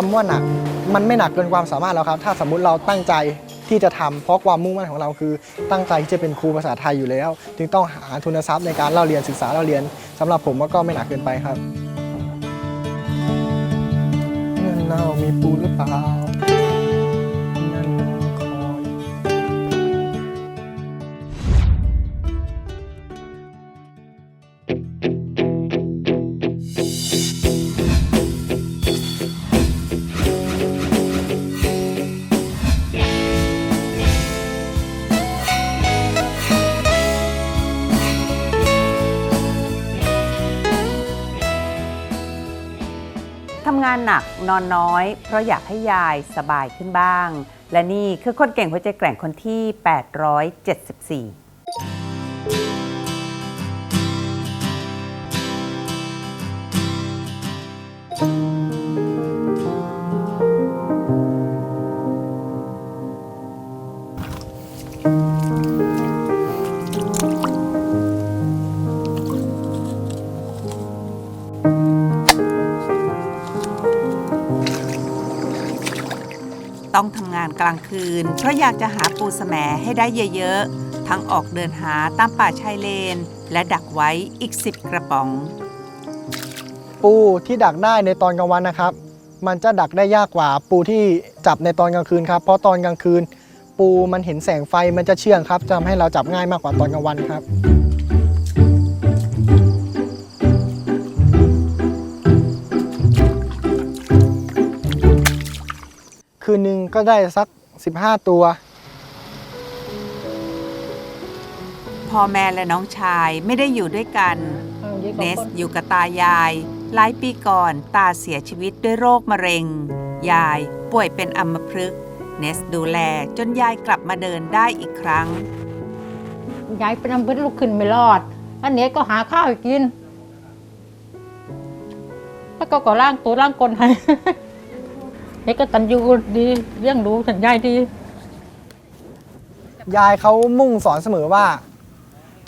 คำว่าหนัก มันไม่หนักเกินความสามารถเราครับ ถ้าสมมุติเราตั้งใจที่จะทำเพราะความมุ่งมั่นของเราคือ ตั้งใจที่จะเป็นครูภาษาไทยอยู่แล้ว จึงต้องหาทุนทรัพย์ในการเล่าเรียนศึกษาเล่าเรียนสำหรับผมก็ไม่หนักเกินไปครับเงินเน่ามีปูหรือเปล่า นอนน้อย เพราะอยากให้ยายสบายขึ้นบ้าง และนี่คือคนเก่งหัวใจแกร่งคนที่ 874านกลางคืน เพราะอยากจะหาปูแหมให้ได้เยอะๆ ทั้งออกเดินหาตามป่าชายเลน และดักไว้อีก 10 กระป๋อง ปูที่ดักได้ในตอนกลางวันนะครับ มันจะดักได้ยากกว่าปูที่จับในตอนกลางคืนครับ เพราะตอนกลางคืน ปูมันเห็นแสงไฟมันจะเชื่องครับจะทำให้เราจับง่ายมากกว่าตอนกลางวันครับ นหนึ่งก็ได้สัก 15 ตัว พ่อแม่และน้องชายไม่ได้อยู่ด้วยกันเนสอยู่กับตายาย หลายปีก่อนตาเสียชีวิตด้วยโรคมะเร็ง ยายป่วยเป็นอัมพฤกษ์เนสดูแลจนยายกลับมาเดินได้อีกครั้ง ยายเป็นน้ำเบิดลุกขึ้นไม่รอดอันนี้ก็หาข้าวให้กินแล้วก็ก็ล้างตัวล้างกลให้ เด็กก็ตันยูดีเลี้ยงดูสัญญายดี ยายเขามุ่งสอนเสมอว่า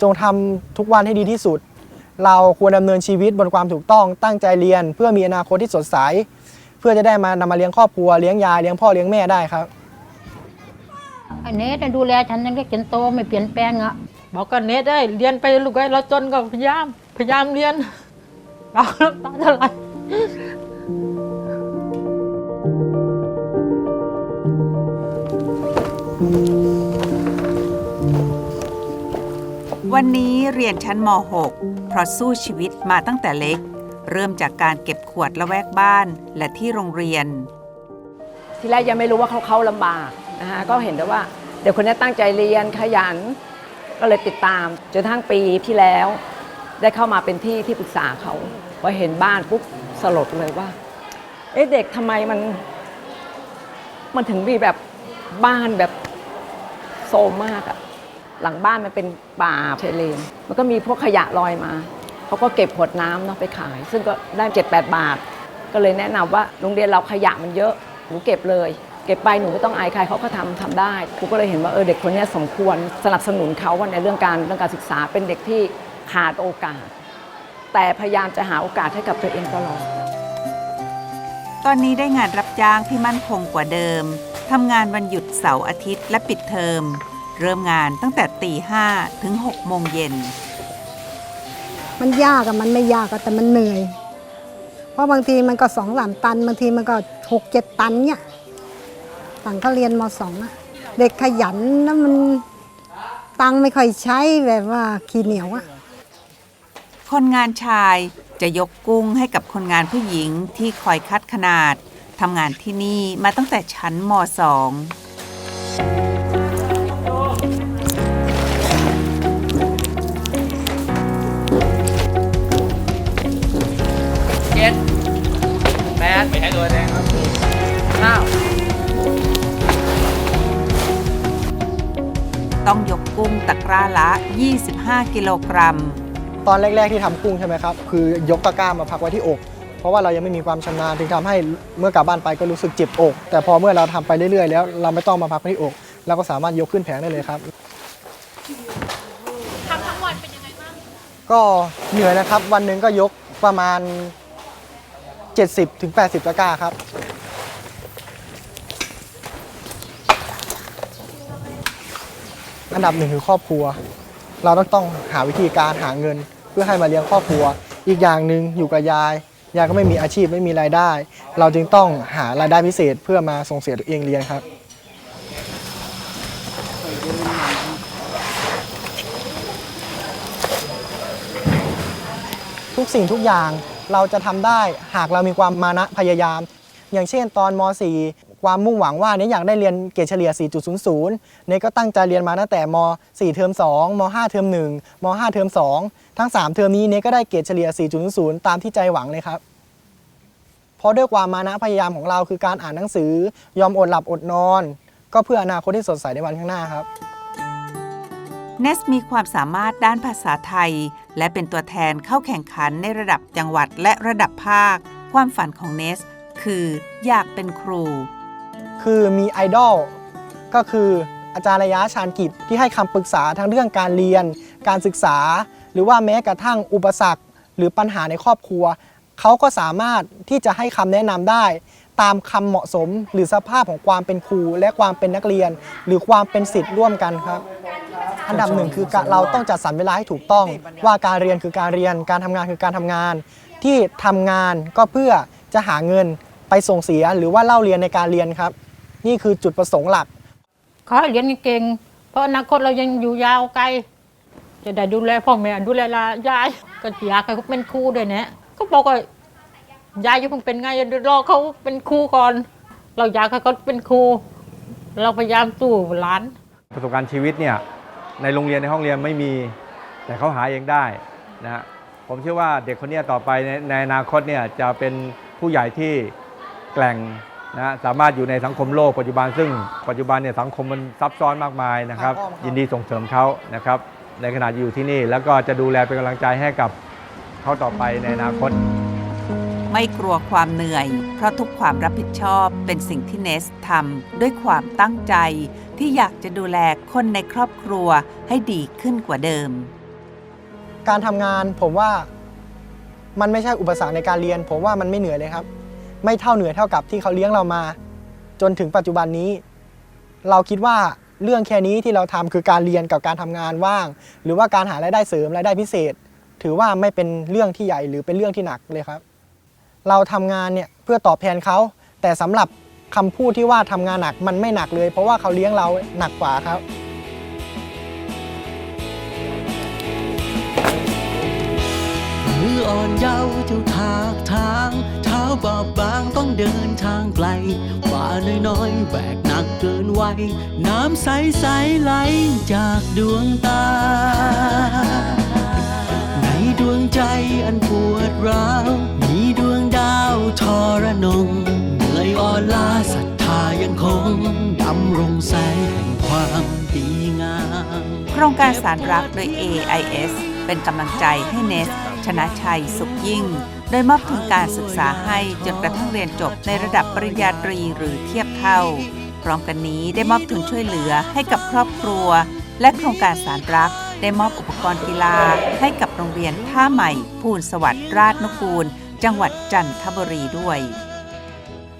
จงทำทุกวันให้ดีที่สุด เราควรดำเนินชีวิตบนความถูกต้องตั้งใจเรียน เพื่อมีอนาคตที่สดใส เพื่อจะได้มานำมาเลี้ยงครอบครัวเลี้ยงยายเลี้ยงพ่อเลี้ยงแม่ได้ครับอันนี้ได้ดูแลฉันยังเล็กจนโตไม่เปลี่ยนแปลงอะบอกกันเนทได้เรียนไปลูกไอ้เราจนก็พยายาม พยายามเรียนเราน้ำตาจะไหล วันนี้เรียนชั้นม .6 เพราะสู้ชีวิตมาตั้งแต่เล็ก เริ่มจากการเก็บขวดละแวกบ้านและที่โรงเรียน ทีแรกยังไม่รู้ว่าเขาเขาลำบากนะฮะก็เห็นแต่ว่า เด็กคนนี้ตั้งใจเรียนขยัน ก็เลยติดตาม จนทั้งปีที่แล้ว ได้เข้ามาเป็นที่ที่ปรึกษาเขาพอเห็นบ้านปุ๊บสลดเลยว่า เอ๊ะเด็กทำไมมัน มันถึงมีแบบบ้านแบบ โซมมากอะหลังบ้านมันเป็นป่าชายเลน มันก็มีพวกขยะลอยมา เขาก็เก็บขวดน้ำเนาะไปขาย ซึ่งก็ได้เจ็ดแปดบาท ก็เลยแนะนำว่าโรงเรียนเราขยะมันเยอะ หนูเก็บเลย เก็บไปหนูไม่ต้องอายใครเขาก็ทำทำได้ ครูก็เลยเห็นว่าเออเด็กคนนี้สมควรสนับสนุนเขาว่าในเรื่องการเรื่องการศึกษาเป็นเด็กที่ขาดโอกาส แต่พยายามจะหาโอกาสให้กับตัวเองตลอด ตอนนี้ได้งานรับจ้างที่มั่นคงกว่าเดิม ทำงานวันหยุดเสาร์อาทิตย์และปิดเทอม เริ่มงานตั้งแต่ตีห้าถึง6โมงเย็น มันยากอะมันไม่ยากอะแต่มันเหนื่อย เพราะบางทีมันก็สองสามตัน บางทีมันก็หกเจ็ดตันเนี่ยต่างก็เรียนมสองอะเด็กขยันแล้วมันตังค์ไม่ค่อยใช้แบบว่าขี้เหนียวอะคนงานชายจะยกกุ้งให้กับคนงานผู้หญิงที่คอยคัดขนาด ทำงานที่นี่มาตั้งแต่ชั้นม .2 เจ็ดแปดไม่ใช่ตัวแดงครับเก้าต้องยกกุ้งตะกร้าละ 25 กิโลกรัม ตอนแรก ๆ ที่ทำกุ้งใช่ไหมครับ คือยกตะกร้ามาพักไว้ที่อก เพราะว่าเรายังไม่มีความชำนาญถึงทำให้เมื่อกลับบ้านไปก็รู้สึกเจ็บอก แต่พอเมื่อเราทำไปเรื่อยๆ แล้วเราไม่ต้องมาพักที่อกเราก็สามารถยกขึ้นแผงได้เลยครับทำทั้งวันเป็นยังไงบ้างก็เหนื่อยนะครับ วันหนึ่งก็ยกประมาณ 70-80ถึง80ตะกร้าครับอันดับหนึ่งคือครอบครัว เราต้องต้องหาวิธีการหาเงินเพื่อให้มาเลี้ยงครอบครัว อีกอย่างหนึ่งอยู่กับยาย ยาก็ไม่มีอาชีพไม่มีรายได้ เราจึงต้องหารายได้พิเศษเพื่อมาส่งเสียตัวเองเรียนครับทุกสิ่งทุกอย่างเราจะทำได้หากเรามีความมานะพยายาม อย่างเช่นตอนม .4 ความมุ่งหวังว่าเนี่ยอยากได้เรียนเกรดเฉลี่ย 4.00 เนี่ยก็ตั้งใจเรียนมาตั้งแต่ม 4 เทอม 2 ม 5 เทอม 1 ม 5 เทอม 2 ทั้ง 3 เทอมนี้เนี่ยก็ได้เกรดเฉลี่ย 4.00 ตามที่ใจหวังเลยครับ เพราะด้วยความมานะพยายามของเราคือการอ่านหนังสือ ยอมอดหลับอดนอน ก็เพื่ออนาคตที่สดใสในวันข้างหน้าครับเนสมีความสามารถด้านภาษาไทย และเป็นตัวแทนเข้าแข่งขันในระดับจังหวัดและระดับภาค ความฝันของเนสคืออยากเป็นครู คือมีไอดอลก็คืออาจารย์ระยะชาญกิจที่ให้คำปรึกษาทั้งเรื่องการเรียน การศึกษา หรือว่าแม้กระทั่งอุปสรรค หรือปัญหาในครอบครัว เขาก็สามารถที่จะให้คำแนะนำได้ ตามคำเหมาะสม หรือสภาพของความเป็นครู และความเป็นนักเรียน หรือความเป็นสิทธิ์ร่วมกันครับอันดับหนึ่งคือเราต้องจัดสรรเวลาให้ถูกต้อง ว่าการเรียนคือการเรียนการทำงานคือการทำงาน ที่ทำงานก็เพื่อจะหาเงิน ไปส่งเสียหรือว่าเล่าเรียนในการเรียนครับ นี่คือจุดประสงค์หลัก ขอให้เรียนเก่งๆเพราะอนาคตเรายังอยู่ยาวไกล จะได้ดูแลพ่อแม่ดูแลยายก็อยากให้เขาเป็นครูด้วยนะก็บอกว่ายายยังเพิ่งเป็นไงเดี๋ยวรอเขาเป็นครูก่อน เราอยากให้เขาเป็นครูเราพยายามสู้หลาน ประสบการณ์ชีวิตเนี่ยในโรงเรียนในห้องเรียนไม่มี แต่เขาหาเองได้นะฮะผมเชื่อว่าเด็กคนเนี้ยต่อไปในในอนาคตเนี่ยจะเป็นผู้ใหญ่ที่ แกร่งนะฮะสามารถอยู่ในสังคมโลกปัจจุบันซึ่งปัจจุบันเนี่ยสังคมมันซับซ้อนมากมายนะครับ ครับ ยินดีส่งเสริมเขานะครับ ในขณะอยู่ที่นี่แล้วก็จะดูแลเป็นกำลังใจให้กับเขาต่อไปในอนาคต ไม่กลัวความเหนื่อย เพราะทุกความรับผิดชอบเป็นสิ่งที่เนสทำด้วยความตั้งใจ ที่อยากจะดูแลคนในครอบครัวให้ดีขึ้นกว่าเดิม การทำงานผมว่ามันไม่ใช่อุปสรรคในการเรียน ผมว่ามันไม่เหนื่อยเลยครับ ไม่เท่าเหนื่อยเท่ากับที่เขาเลี้ยงเรามา จนถึงปัจจุบันนี้ เราคิดว่าเรื่องแค่นี้ที่เราทำคือการเรียนกับการทำงานว่าง หรือว่าการหารายได้เสริมรายได้พิเศษ ถือว่าไม่เป็นเรื่องที่ใหญ่หรือเป็นเรื่องที่หนักเลยครับ เราทำงานเนี่ยเพื่อตอบแทนเขา แต่สำหรับคำพูดที่ว่าทำงานหนักมันไม่หนักเลย เพราะว่าเขาเลี้ยงเราหนักกว่าครับ ออ่อนเยาว์เจ้าทากทางเท้าบอบบางต้องเดินทางไกลว่าน้อยๆแบกหนักเกินไวัยน้ำใสใสๆไหลจากดวงตา ในดวงใจอันปวดร้าว มีดวงดาวทรนงเหนื่อยอ่อนล้าศรัทธายังคงดำรงแสง ดีงาม โครงการสารรักโดย AIS เป็นกำลังใจให้เนส ชนะชัย สุขยิ่ง โดยมอบทุนการศึกษาให้จนกระทั่งเรียนจบในระดับปริญญาตรีหรือเทียบเท่า พร้อมกันนี้ได้มอบทุนช่วยเหลือให้กับครอบครัว และโครงการสารรักได้มอบอุปกรณ์กีฬาให้กับโรงเรียนท่าใหม่ ภูลสวัสดิ์ราชนกูล จังหวัดจันทบุรีด้วย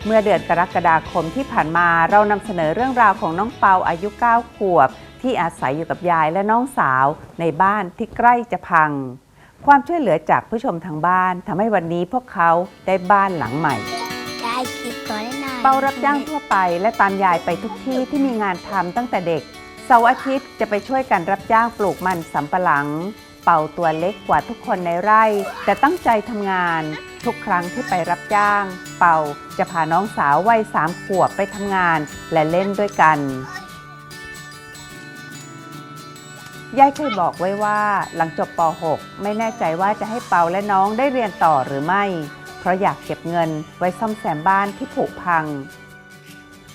เมื่อเดือนกรกฎาคมที่ผ่านมาเรานำเสนอเรื่องราวของน้องเปาอายุ 9 ขวบ ที่อาศัยอยู่กับยายและน้องสาวในบ้านที่ใกล้จะพัง ความช่วยเหลือจากผู้ชมทางบ้านทำให้วันนี้พวกเขาได้บ้านหลังใหม่ ได้คลิปก่อนได้นานเปารับจ้างทั่วไปและตามยายไปทุกที่ที่มีงานทำตั้งแต่เด็กเสาร์อาทิตย์จะไปช่วยกันรับจ้างปลูกมันสำปะหลัง เป่าตัวเล็กกว่าทุกคนในไร่ แต่ตั้งใจทำงาน ทุกครั้งที่ไปรับจ้าง เป่าจะพาน้องสาววัยสามขวบไปทำงานและเล่นด้วยกัน ยายเคยบอกไว้ว่าหลังจบป .6 ไม่แน่ใจว่าจะให้เปาและน้องได้เรียนต่อหรือไม่ เพราะอยากเก็บเงินไว้ซ่อมแซมบ้านที่ผุพัง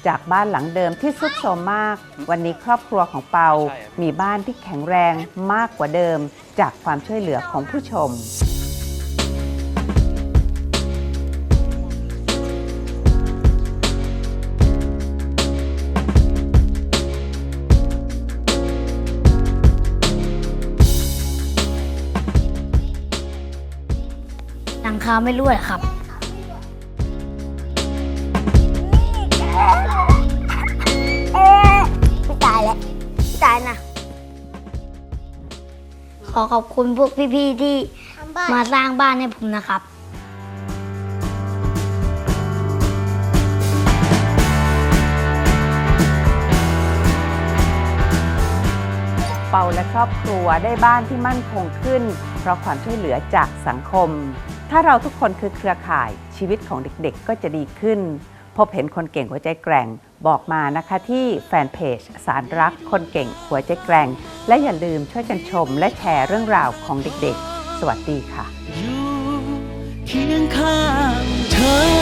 จากบ้านหลังเดิมที่สุดโทรมมาก วันนี้ครอบครัวของเปา มีบ้านที่แข็งแรงมากกว่าเดิม จากความช่วยเหลือของผู้ชม คาไม่รั่วเหรอครับไม่ตายแล้วไม่ตายนะขอขอบคุณพวกพี่ๆที่มาสร้างบ้านให้ผมนะครับเปาและครอบครัวได้บ้านที่มั่นคงขึ้น เพราะความช่วยเหลือจากสังคม ถ้าเราทุกคนคือเครือข่ายชีวิตของเด็กๆ ก็จะดีขึ้น พบเห็นคนเก่งหัวใจแกร่ง บอกมานะคะที่แฟนเพจ สารรักคนเก่งหัวใจแกร่ง และอย่าลืมช่วยกันชมและแชร์เรื่องราวของเด็กๆ สวัสดีค่ะ อยู่เคียงข้างเธอ